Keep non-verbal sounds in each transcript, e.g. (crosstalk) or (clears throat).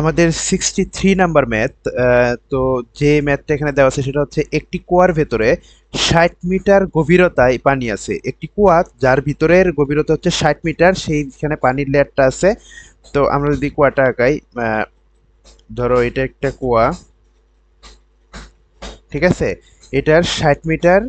আমাদের sixty three number math তো যে ম্যাথটা এখানে দেওয়া আছে সেটা হচ্ছে একটি কুয়ার ভেতরে ষাট মিটার গভীরতায় পানি আছে। একটি কুয়া যার ভিতরের গভীরতা হচ্ছে ষাট মিটার, সেইখানে পানির লেয়ারটা আছে। তো আমরা যদি কুয়াটা আঁকাই ধরো এটা একটা কুয়া, ঠিক আছে? এটার ষাট মিটার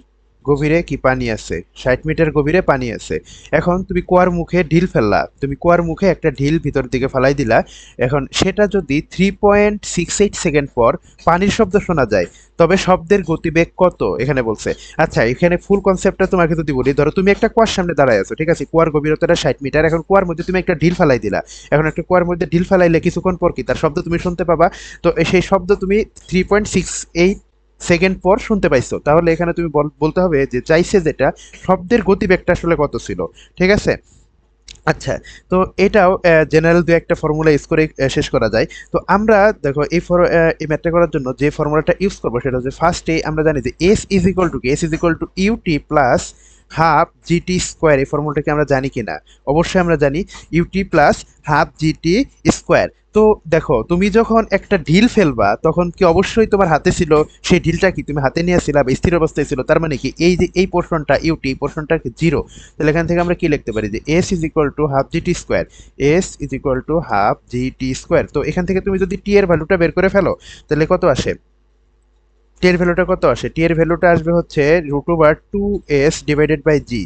গভীরে কি পানি আছে? ষাট মিটার গভীরে পানি আছে। এখন তুমি কুয়ার মুখে ঢিল ফেললা। তুমি কুয়ার মুখে একটা ঢিল ভিতর দিকে ফেলাই দিলা। এখন সেটা যদি three point six eight second পর পানির শব্দ শোনা যায়, তবে শব্দের গতিবেগ কত? এখানে বলছে। আচ্ছা এখানে ফুল কনসেপ্টটা তোমাকে যদি বলি, ধরো তুমি একটা কুয়ার সামনে দাঁড়ায় আছো, ঠিক আছে? কুয়ার গভীরতাটা ষাট মিটার। এখন কুয়ার মধ্যে তুমি একটা ঢিল ফেলাই দিলা। এখন একটা কুয়ার মধ্যে ঢিল ফেলাইলে কিছুক্ষণ পর কি? তার শব্দ তুমি শুনতে পাবা। তো সেই শব্দ তুমি three point six eight second পর শুনতে পাইছো। তাহলে এখানে তুমি বল- বলতে হবে যে চাইছে যেটা, শব্দের গতিবেগটা আসলে কত ছিল, ঠিক আছে? আচ্ছা তো এটাও জেনারেল দু একটা ফর্মুলা ইউজ করে শেষ করা যায়। তো আমরা দেখো এই ফর এই ম্যাথটা করার জন্য যে ফর্মুলাটা ইউজ করব সেটা হচ্ছে ফার্স্টে আমরা জানি যে S is equal to S is equal to UT plus half GT square এই ফর্মুলাটাকে আমরা জানি কিনা? অবশ্যই আমরা জানি UT plus half GT square তো দেখো, তুমি যখন একটা ঢিল ফেলবা, তখন কি অবশ্যই তোমার হাতে ছিল, সেই ঢিলটা কি তুমি হাতে নিয়েছিলা বা স্থির অবস্থায় ছিল? তার মানে কি, এই যে, এই পোর্শনটা ইউটি এই পোর্শনটা জিরো তাহলে এখান থেকে আমরা কি লিখতে পারি? যে S is equal to half GT square S is equal to half GT square তো এখান থেকে তুমি যদি টি এর ভ্যালুটা বের করে ফেলো, তাহলে কত আসে? টি এর ভ্যালুটা কত আসে? টি এর ভ্যালুটা আসবে হচ্ছে root over two S divided by G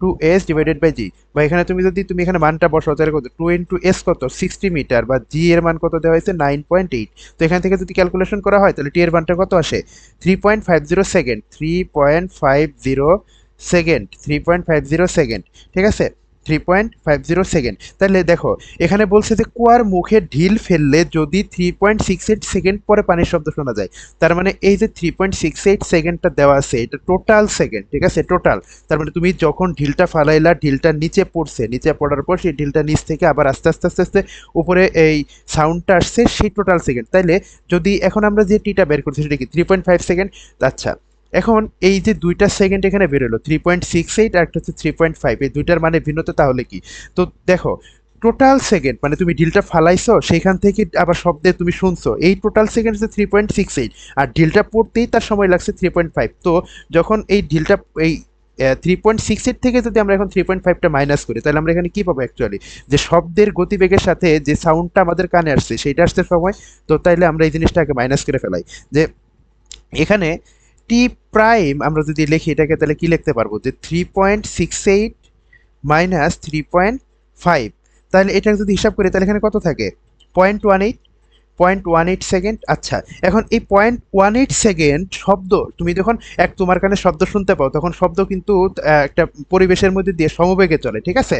two S divided by G বা এখানে তুমি যদি, তুমি এখানে মানটা বসাও, তাহলে কত? টু ইন্টু এস কত? সিক্সটি মিটার বা জি এর মান কত দেওয়া হয়েছে? নাইন পয়েন্ট এইট তো এখান থেকে যদি ক্যালকুলেশন করা হয়, তাহলে টি এর মানটা কত আসে? Three point five zero second three point five zero second three point five zero second ঠিক আছে? Three point five zero second তাহলে দেখো, এখানে বলছে যে কুয়ার মুখে ঢিল ফেললে যদি three point six eight second পরে পানির শব্দ শোনা যায়, তার মানে এই যে থ্রি পয়েন্ট সিক্স এইট সেকেন্ডটা দেওয়া আছে, এটা টোটাল সেকেন্ড ঠিক আছে? টোটাল তার মানে তুমি যখন ঢিলটা ফালাইলা, ঢিলটা নিচে পড়ছে, নিচে পড়ার পর সেই ঢিলটা নিচ থেকে আবার আস্তে আস্তে আস্তে আস্তে উপরে এই সাউন্ডটা আসছে, সেই টোটাল সেকেন্ড তাইলে যদি এখন আমরা যে টিটা বের করছি, সেটা কি? থ্রি পয়েন্ট ফাইভ সেকেন্ড আচ্ছা। এখন এই যে দুইটা সেকেন্ড এখানে বেরোলো থ্রি পয়েন্ট সিক্স এইট আর একটা হচ্ছে থ্রি পয়েন্ট ফাইভ এই দুইটার মানে ভিন্নতা তাহলে কি? তো দেখো টোটাল সেকেন্ড মানে তুমি ডিলটা ফালাইছো সেখান থেকে আবার শব্দে তুমি শুনছো, এই টোটাল সেকেন্ড হচ্ছে থ্রি পয়েন্ট সিক্স এইট আর ডিলটা পড়তেই তার সময় লাগছে থ্রি পয়েন্ট ফাইভ তো যখন এই ডিলটা এই থ্রি পয়েন্ট সিক্স এইট থেকে যদি আমরা এখন থ্রি পয়েন্ট ফাইভটা মাইনাস করি, তাহলে আমরা এখানে কি পাবো অ্যাকচুয়ালি যে শব্দের গতিবেগের সাথে যে সাউন্ডটা আমাদের কানে আসছে, সেইটা আসতে সময়, তো তাইলে আমরা এই জিনিসটাকে মাইনাস করে ফেলাই। যে এখানে টি প্রাইম আমরা যদি লিখি এটাকে তাহলে কি লিখতে পারব? যে three point six eight minus three point five তাহলে এটা যদি হিসাব করি, তাহলে এখানে কত থাকে? Point one eight point one eight second আচ্ছা এখন এই পয়েন্ট ওয়ান এইট সেকেন্ড শব্দ, তুমি যখন এক তোমার কানে শব্দ শুনতে পাও, তখন শব্দ কিন্তু একটা পরিবেশের মধ্যে দিয়ে সমবেগে চলে, ঠিক আছে?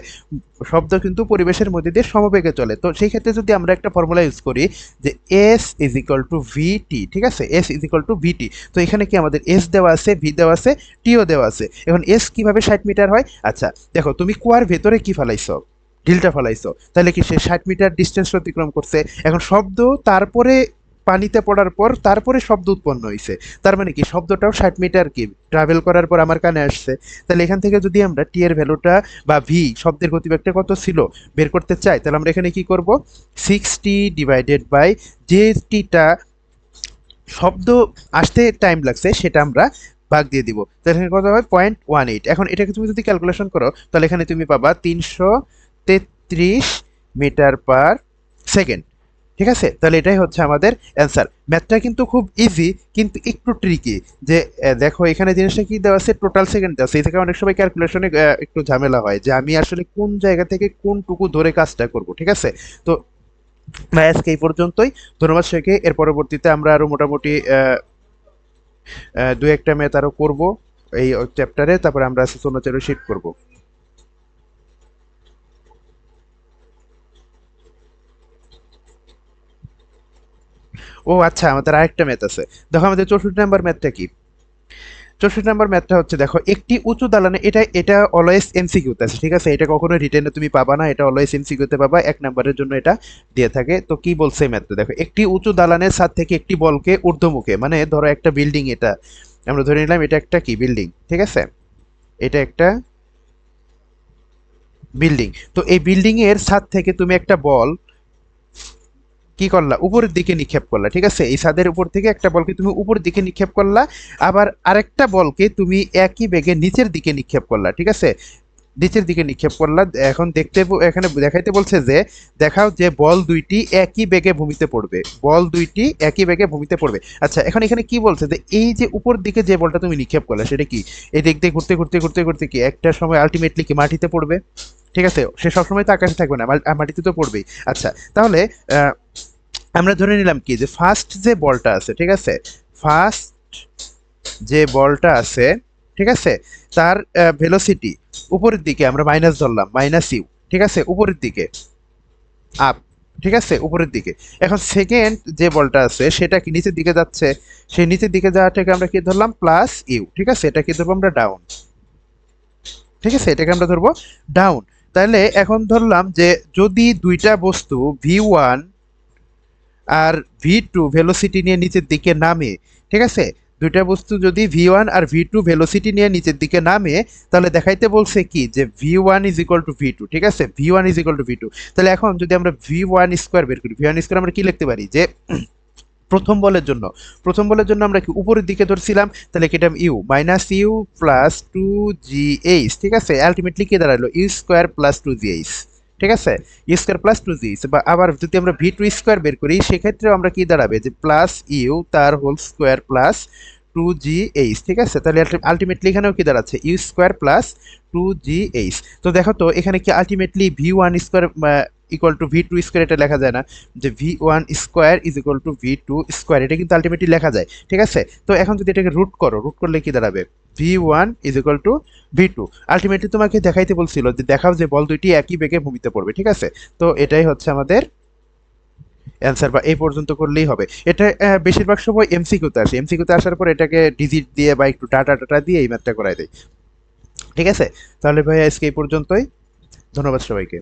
শব্দ কিন্তু পরিবেশের মধ্যে দিয়ে সমবেগে চলে। তো সেই ক্ষেত্রে যদি আমরা একটা ফর্মুলা ইউজ করি যে S is equal to VT ঠিক আছে? S is equal to VT তো এখানে কি আমাদের এস দেওয়া আছে ভি দেওয়া আছে টিও দেওয়া আছে। এখন এস কীভাবে ষাট মিটার হয়? আচ্ছা দেখো, তুমি কুয়ার ভেতরে কি ফেলাইছো? ঢিলটা ফেলাইছো। তাহলে কি সে ষাট মিটার ডিস্টেন্স অতিক্রম করছে? এখন শব্দ তারপরে পানিতে পড়ার পর তারপরে শব্দ উৎপন্ন হয়েছে তার মানে কি? শব্দটাও ষাট মিটার কি? ট্রাভেল করার পর আমার কানে আসছে। তাহলে এখান থেকে যদি আমরা টি এর ভ্যালুটা বা ভি শব্দের গতিবেগটা কত ছিল বের করতে চাই তাহলে আমরা এখানে কি করব? সিক্সটি ডিভাইডেড বাই যে টিটা শব্দ আসতে টাইম লাগছে, সেটা আমরা ভাগ দিয়ে দিব। তাহলে এখানে কত হবে পয়েন্ট ওয়ান এইট এখন এটাকে তুমি যদি ক্যালকুলেশন করো, তাহলে এখানে তুমি পাবা তিনশো তেত্রিশ মিটার পার সেকেন্ড। ঠিক আছে? তাহলে এটাই হচ্ছে আমাদের অ্যান্সার ম্যাথটা কিন্তু খুব ইজি কিন্তু একটু ট্রিকি যে দেখো এখানে জিনিসটা কি দেওয়া আছে? টোটাল সেকেন্ড দেওয়া আছে। এই থেকে অনেক সময় ক্যালকুলেশনে একটু ঝামেলা হয় যে, আমি আসলে কোন জায়গা থেকে কোনটুকু ধরে কাজটা করব, ঠিক আছে? তো আজকে এই পর্যন্তই। ধন্যবাদ সবাইকে। এর পরবর্তীতে আমরা আরও মোটামুটি দু একটা ম্যাথ আরও করব এই চ্যাপ্টারে তারপরে আমরা সোনাচারও শিট করব। ও আচ্ছা আমাদের আরেকটা ম্যাথ আছে। দেখো আমাদের চৌষট্টি নাম্বার ম্যাথটা কি? চৌষট্টি নাম্বার ম্যাথটা হচ্ছে, দেখো, একটি উঁচু দালানে, এটা এটা অলওয়েজ এমসিকিউতে আছে, ঠিক আছে? এটা কখনো রিটেনে তুমি পাবা না, এটা অলওয়েজ এমসিকিউতে পাবা, এক নাম্বারের জন্য এটা দিয়ে থাকে। তো কি বলছে ম্যাথটা দেখো, একটি উঁচু দালানের ছাদ থেকে একটি বলকে ঊর্ধ্বমুখে মানে ধরো একটা বিল্ডিং এটা, আমরা ধরে নিলাম এটা একটা কি? বিল্ডিং ঠিক আছে? এটা একটা বিল্ডিং তো এই বিল্ডিংয়ের ছাদ থেকে তুমি একটা বল কি করলা? উপরের দিকে নিক্ষেপ করলা, ঠিক আছে? এই ছাদের উপর থেকে একটা বলকে তুমি উপরের দিকে নিক্ষেপ করলা, আবার আরেকটা বলকে তুমি একই বেগে নিচের দিকে নিক্ষেপ করলা, ঠিক আছে? নিচের দিকে নিক্ষেপ করলা, এখন দেখতে এখানে দেখাইতে বলছে যে, দেখাও যে বল দুইটি একই বেগে ভূমিতে পড়বে, বল দুইটি একই বেগে ভূমিতে পড়বে। আচ্ছা এখন এখানে কি বলছে যে, এই যে উপর দিকে যে বলটা তুমি নিক্ষেপ করলে, সেটা কি? এই দিক দিয়ে ঘুরতে ঘুরতে ঘুরতে ঘুরতে কি একটা সময় আলটিমেটলি কি মাটিতে পড়বে? ঠিক আছে? সে সবসময় তো আকাশে থাকবে না মাটিতে তো পড়বেই। আচ্ছা তাহলে আমরা ধরে নিলাম কি? যে ফার্স্ট যে বলটা আছে, ঠিক আছে? ফার্স্ট যে বলটা আছে, ঠিক আছে? তার ভেলোসিটি উপরের দিকে আমরা মাইনাস ধরলাম মাইনাস ইউ ঠিক আছে? উপরের দিকে আপ ঠিক আছে? উপরের দিকে। এখন সেকেন্ড যে বলটা আছে, সেটা কি নিচের দিকে যাচ্ছে? সেই নিচের দিকে যাওয়াটাকে আমরা কি ধরলাম? প্লাস ইউ ঠিক আছে? এটা কি ধরবো আমরা ডাউন ঠিক আছে? এটাকে আমরা ধরবো ডাউন তাহলে এখন ধরলাম যে যদি দুইটা বস্তু ভি ওয়ান আর ভি টু ভেলোসিটি নিয়ে নিচের দিকে নামে, ঠিক আছে? দুইটা বস্তু যদি ভি ওয়ান আর ভি টু ভেলোসিটি নিয়ে নিচের দিকে নামে, তাহলে দেখাইতে বলছে কি? যে V one is equal to V two ঠিক আছে? V one is equal to V two তাহলে এখন যদি আমরা ভি ওয়ান স্কোয়ার বের করি ভি ওয়ান স্কোয়ার আমরা কি লিখতে পারি? যে (clears throat) প্রথম বলের জন্য, প্রথম বলের জন্য আমরা কি উপরের দিকে ধরছিলাম? তাহলে কি এটা U minus U plus two G H ঠিক আছে? আলটিমেটলি কি দাঁড়াল? U square plus two G H ঠিক আছে? U square plus two G বা আবার যদি আমরা ভি টু স্কোয়ার বের করি, সেক্ষেত্রেও আমরা কি দাঁড়াবে? যে প্লাস ইউ তার whole square plus two G H ঠিক আছে? তাহলে আলটিমেটলি এখানেও কি দাঁড়াচ্ছে? U square plus two G H তো দেখো তো, এখানে কি ultimately V one square equal to V two square এটা লেখা যায় না? যে V one square is equal to V two square এটা কিন্তু আলটিমেটলি লেখা যায়, ঠিক আছে? তো এখন যদি এটাকে রুট করো রুট করলে কি দাঁড়াবে? V one is equal to V two ultimately তোমাকে দেখাইতে বলছিল যে দেখাও যে বল দুইটি একই বেগে ভূমিতে পড়বে, ঠিক আছে? তো এটাই হচ্ছে আমাদের অ্যান্সার বা এই পর্যন্ত করলেই হবে। এটা বেশিরভাগ সময় এমসিকিউতে আসে। এমসিকিউতে আসার পর এটাকে ডিজিট দিয়ে বা একটু ডাটা টাটা দিয়ে এই ম্যাথটা করাই দেয়। ঠিক আছে? তাহলে ভাই আজকে এই পর্যন্তই। ধন্যবাদ সবাইকে।